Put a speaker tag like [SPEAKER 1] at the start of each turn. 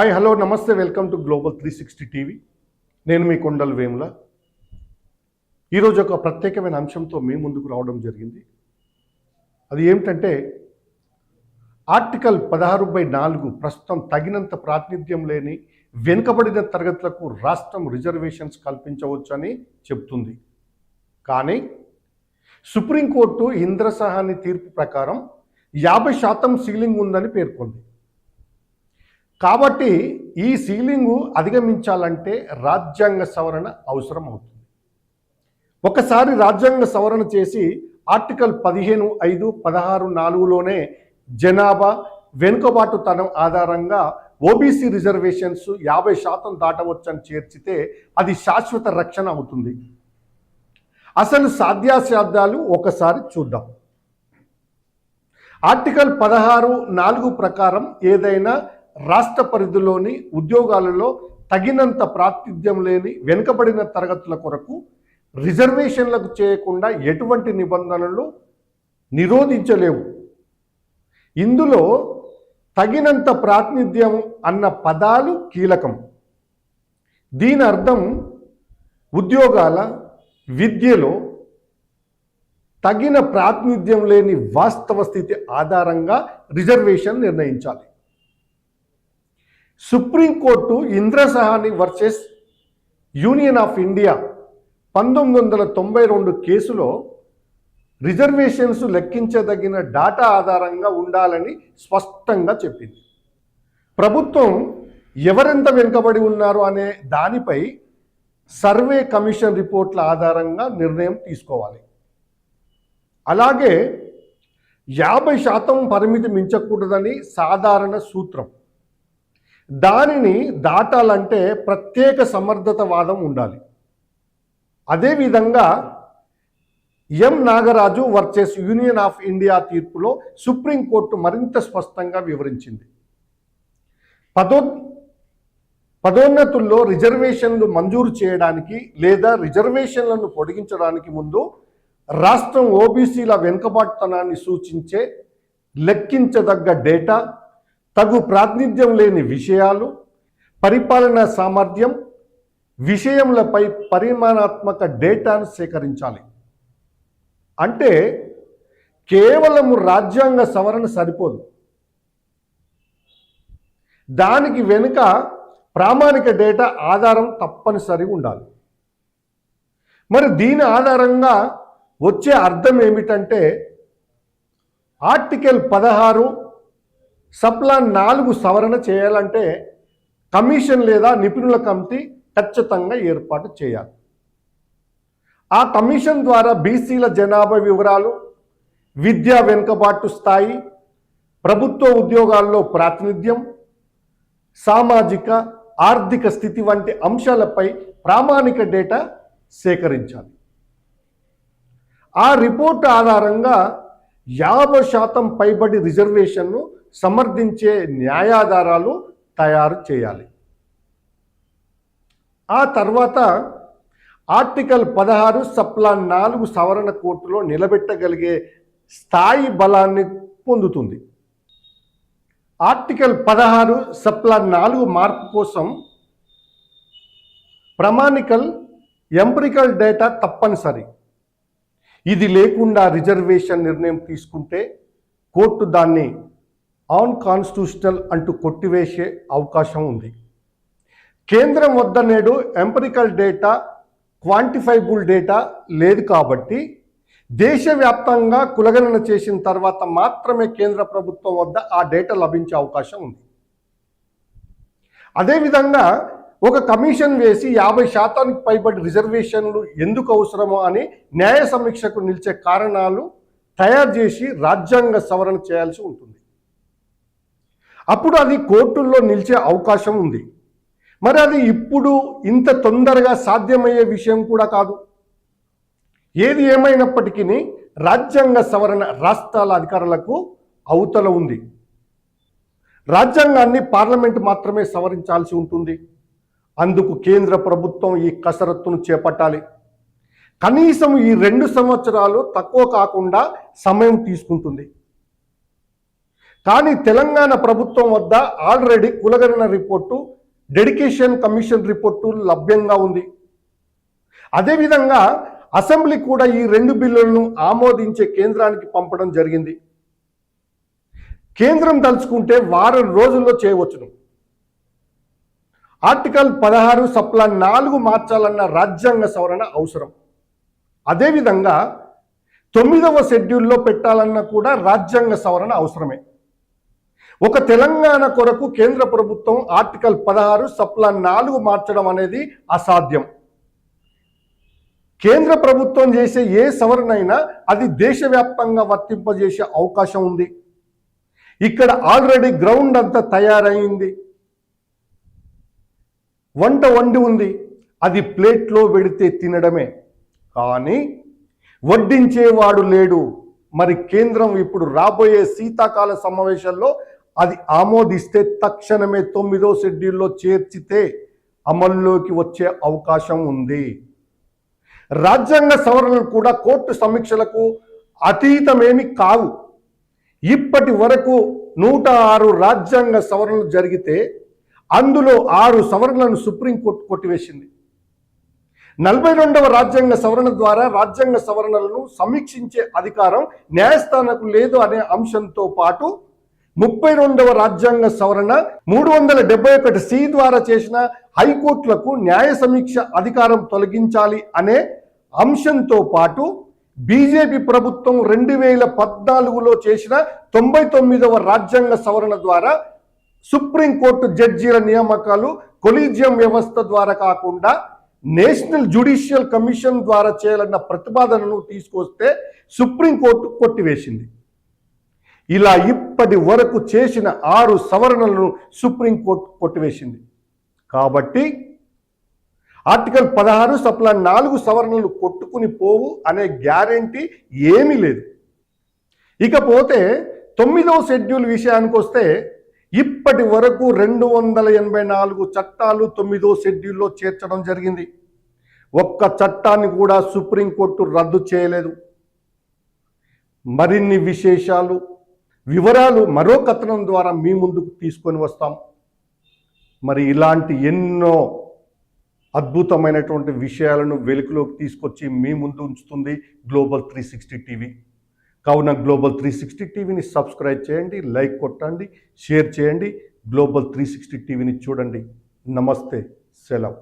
[SPEAKER 1] Hi hello నమస్తే welcome to global three sixty TV నేను మీ కొండల్ వేముల. ఈరోజు ఒక ప్రత్యేకమైన అంశంతో మీ ముందుకు రావడం జరిగింది. అది ఏమిటంటే ఆర్టికల్ పదహారు బై నాలుగు ప్రస్తుతం తగినంత ప్రాతినిధ్యం లేని వెనుకబడిన తరగతులకు రాష్ట్రం రిజర్వేషన్స్ కల్పించవచ్చని చెప్తుంది కానీ సుప్రీంకోర్టు ఇంద్రసహాని తీర్పు ప్రకారం యాభై శాతం సీలింగ్ ఉందని పేర్కొంది. కాబట్టి ఈ సీలింగు అధిగమించాలంటే రాజ్యాంగ సవరణ అవసరం అవుతుంది. ఒకసారి రాజ్యాంగ సవరణ చేసి ఆర్టికల్ పదిహేను ఐదు పదహారు నాలుగులోనే జనాభా వెనుకబాటుతనం ఆధారంగా ఓబీసీ రిజర్వేషన్స్ యాభై శాతం దాటవచ్చని చేర్చితే అది శాశ్వత రక్షణ అవుతుంది. అసలు సాధ్యాసాధ్యాలు ఒకసారి చూద్దాం. ఆర్టికల్ పదహారు నాలుగు ప్రకారం ఏదైనా రాష్ట్ర పరిధిలోని ఉద్యోగాలలో తగినంత ప్రాతినిధ్యం లేని వెనుకబడిన తరగతుల కొరకు రిజర్వేషన్లకు చేయకుండా ఎటువంటి నిబంధనలు నిరోధించలేవు. ఇందులో తగినంత ప్రాతినిధ్యం అన్న పదాలు కీలకం. దీని అర్థం ఉద్యోగాల విద్యలో తగిన ప్రాతినిధ్యం లేని వాస్తవ స్థితి ఆధారంగా రిజర్వేషన్ నిర్ణయించాలి. Supreme court Indra Sawhney versus union of India పంతొమ్మిది వందల తొంభై రెండు కేసులో రిజర్వేషన్స్ లెక్కించదగిన డాటా ఆధారంగా ఉండాలని స్పష్టంగా చెప్పింది. ప్రభుత్వం ఎవరెంత వెనుకబడి ఉన్నారు అనే దానిపై సర్వే కమిషన్ రిపోర్ట్ల ఆధారంగా నిర్ణయం తీసుకోవాలి. అలాగే యాభై శాతం పరిమితి మించకూడదని సాధారణ సూత్రం. దానిని దాటాలంటే ప్రత్యేక సమర్థత వాదం ఉండాలి అదేవిధంగా M Nagaraj versus Union of India తీర్పులో సుప్రీంకోర్టు మరింత స్పష్టంగా వివరించింది. పదో పదోన్నతుల్లో రిజర్వేషన్లు మంజూరు చేయడానికి లేదా రిజర్వేషన్లను పొడిగించడానికి ముందు రాష్ట్రం ఓబీసీల వెనుకబాటుతనాన్ని సూచించే లెక్కించదగ్గ డేటా తగు ప్రాతినిధ్యం లేని విషయాలు పరిపాలనా సామర్థ్యం విషయములపై పరిమాణాత్మక డేటాను సేకరించాలి. అంటే కేవలము రాజ్యాంగ సవరణ సరిపోదు. దానికి వెనుక ప్రామాణిక డేటా ఆధారం తప్పనిసరి ఉండాలి. మరి దీని ఆధారంగా వచ్చే అర్థం ఏమిటంటే ఆర్టికల్ పదహారు సప్లాన్ నాలుగు సవరణ చేయాలంటే కమిషన్ లేదా నిపుణుల కమిటీ ఖచ్చితంగా ఏర్పాటు చేయాలి. ఆ కమిషన్ ద్వారా బీసీల జనాభా వివరాలు విద్యా వెనుకబాటు స్థాయి ప్రభుత్వ ఉద్యోగాల్లో ప్రాతినిధ్యం సామాజిక ఆర్థిక స్థితి వంటి అంశాలపై ప్రామాణిక డేటా సేకరించాలి. ఆ రిపోర్ట్ ఆధారంగా యాభై శాతం పైబడి రిజర్వేషన్ను సమర్థించే న్యాయాధారాలు తయారు చేయాలి. ఆ తర్వాత ఆర్టికల్ పదహారు సప్లా నాలుగు సవరణ కోర్టులో నిలబెట్టగలిగే స్థాయి బలాన్ని పొందుతుంది. ఆర్టికల్ పదహారు సప్లా నాలుగు మార్పు కోసం ప్రమాణికల్ ఎంప్రికల్ డేటా తప్పనిసరి. ఇది లేకుండా రిజర్వేషన్ నిర్ణయం తీసుకుంటే కోర్టు దాన్ని ఆన్ కాన్స్టిట్యూషనల్ అంటూ కొట్టివేసే అవకాశం ఉంది. కేంద్రం వద్ద నేడు ఎంపరికల్ డేటా క్వాంటిఫైబుల్ డేటా లేదు కాబట్టి దేశవ్యాప్తంగా కులగణన చేసిన తర్వాత మాత్రమే కేంద్ర ప్రభుత్వం వద్ద ఆ డేటా లభించే అవకాశం ఉంది. అదేవిధంగా ఒక కమిషన్ వేసి యాభై శాతానికి పైబడి రిజర్వేషన్లు ఎందుకు అవసరమో అని న్యాయ సమీక్షకు నిలిచే కారణాలు తయారు చేసి రాజ్యాంగ సవరణ చేయాల్సి ఉంటుంది. అప్పుడు అది కోర్టుల్లో నిలిచే అవకాశం ఉంది. మరి అది ఇప్పుడు ఇంత తొందరగా సాధ్యమయ్యే విషయం కూడా కాదు. ఏది ఏమైనప్పటికీ రాజ్యాంగ సవరణ రాష్ట్రాల అధికారులకు అవతల ఉంది. రాజ్యాంగాన్ని పార్లమెంట్ మాత్రమే సవరించాల్సి ఉంటుంది. అందుకు కేంద్ర ప్రభుత్వం ఈ కసరత్తును చేపట్టాలి. కనీసం ఈ రెండు సంవత్సరాలు తక్కువ కాకుండా సమయం తీసుకుంటుంది. కానీ తెలంగాణ ప్రభుత్వం వద్ద ఆల్రెడీ కులగణన రిపోర్టు డెడికేషన్ కమిషన్ రిపోర్టు లభ్యంగా ఉంది. అదేవిధంగా అసెంబ్లీ కూడా ఈ రెండు బిల్లులను ఆమోదించే కేంద్రానికి పంపడం జరిగింది. కేంద్రం తలుచుకుంటే వారం రోజుల్లో చేయవచ్చును. ఆర్టికల్ పదహారు సప్లా నాలుగు మార్చాలన్న రాజ్యాంగ సవరణ అవసరం. అదేవిధంగా తొమ్మిదవ షెడ్యూల్లో పెట్టాలన్న కూడా రాజ్యాంగ సవరణ అవసరమే. ఒక తెలంగాణ కొరకు కేంద్ర ప్రభుత్వం ఆర్టికల్ పదహారు సప్లా నాలుగు మార్చడం అనేది అసాధ్యం. కేంద్ర ప్రభుత్వం చేసే ఏ సవరణైనా అది దేశవ్యాప్తంగా వర్తింపజేసే అవకాశం ఉంది. ఇక్కడ ఆల్రెడీ గ్రౌండ్ అంతా తయారైంది. వంట వండి ఉంది. అది ప్లేట్లో పెడితే తినడమే. కానీ వడ్డించేవాడు లేడు. మరి కేంద్రం ఇప్పుడు రాబోయే శీతాకాల సమావేశాల్లో అది ఆమోదిస్తే తక్షణమే తొమ్మిదో షెడ్యూల్లో చేర్చితే అమల్లోకి వచ్చే అవకాశం ఉంది. రాజ్యాంగ సవరణలు కూడా కోర్టు సమీక్షలకు అతీతమేమి కావు. ఇప్పటి వరకు నూట ఆరు రాజ్యాంగ సవరణలు జరిగితే అందులో ఆరు సవరణలను సుప్రీంకోర్టు కొట్టివేసింది. నలభై రెండవ రాజ్యాంగ సవరణ ద్వారా రాజ్యాంగ సవరణలను సమీక్షించే అధికారం న్యాయస్థానకు లేదు అనే అంశంతో పాటు ముప్పై రెండవ రాజ్యాంగ సవరణ మూడు వందల డెబ్బై ఒకటి సి ద్వారా చేసిన హైకోర్టులకు న్యాయ సమీక్ష అధికారం తొలగించాలి అనే అంశంతో పాటు బీజేపీ ప్రభుత్వం రెండు వేల పద్నాలుగులో చేసిన తొంభై తొమ్మిదవ రాజ్యాంగ సవరణ ద్వారా సుప్రీంకోర్టు జడ్జీల నియామకాలు కొలీజియం వ్యవస్థ ద్వారా కాకుండా నేషనల్ జ్యుడిషియల్ కమిషన్ ద్వారా చేయాలన్న ప్రతిపాదనను తీసుకొస్తే సుప్రీంకోర్టు కొట్టివేసింది. ఇలా ఇప్పటి వరకు చేసిన ఆరు సవరణలను సుప్రీంకోర్టు కొట్టివేసింది. కాబట్టి ఆర్టికల్ పదహారు సప్లా నాలుగు సవరణలు కొట్టుకుని పోవు అనే గ్యారంటీ ఏమీ లేదు. ఇకపోతే తొమ్మిదవ షెడ్యూల్ విషయానికి వస్తే ఇప్పటి వరకు రెండు వందల ఎనభై నాలుగు చట్టాలు తొమ్మిదో షెడ్యూల్లో చేర్చడం జరిగింది. ఒక్క చట్టాన్ని కూడా సుప్రీంకోర్టు రద్దు చేయలేదు. మరిన్ని విశేషాలు వివరాలు మరో కథనం ద్వారా మీ ముందుకు తీసుకొని వస్తాం. మరి ఇలాంటి ఎన్నో అద్భుతమైనటువంటి విషయాలను వెలుగులోకి తీసుకొచ్చి మీ ముందు ఉంచుతుంది గ్లోబల్ త్రీ సిక్స్టీ టీవీ కావున గ్లోబల్ త్రీ సిక్స్టీ టీవీని సబ్స్క్రైబ్ చేయండి లైక్ కొట్టండి షేర్ చేయండి. గ్లోబల్ త్రీ సిక్స్టీ టీవీని చూడండి. నమస్తే సెలవు.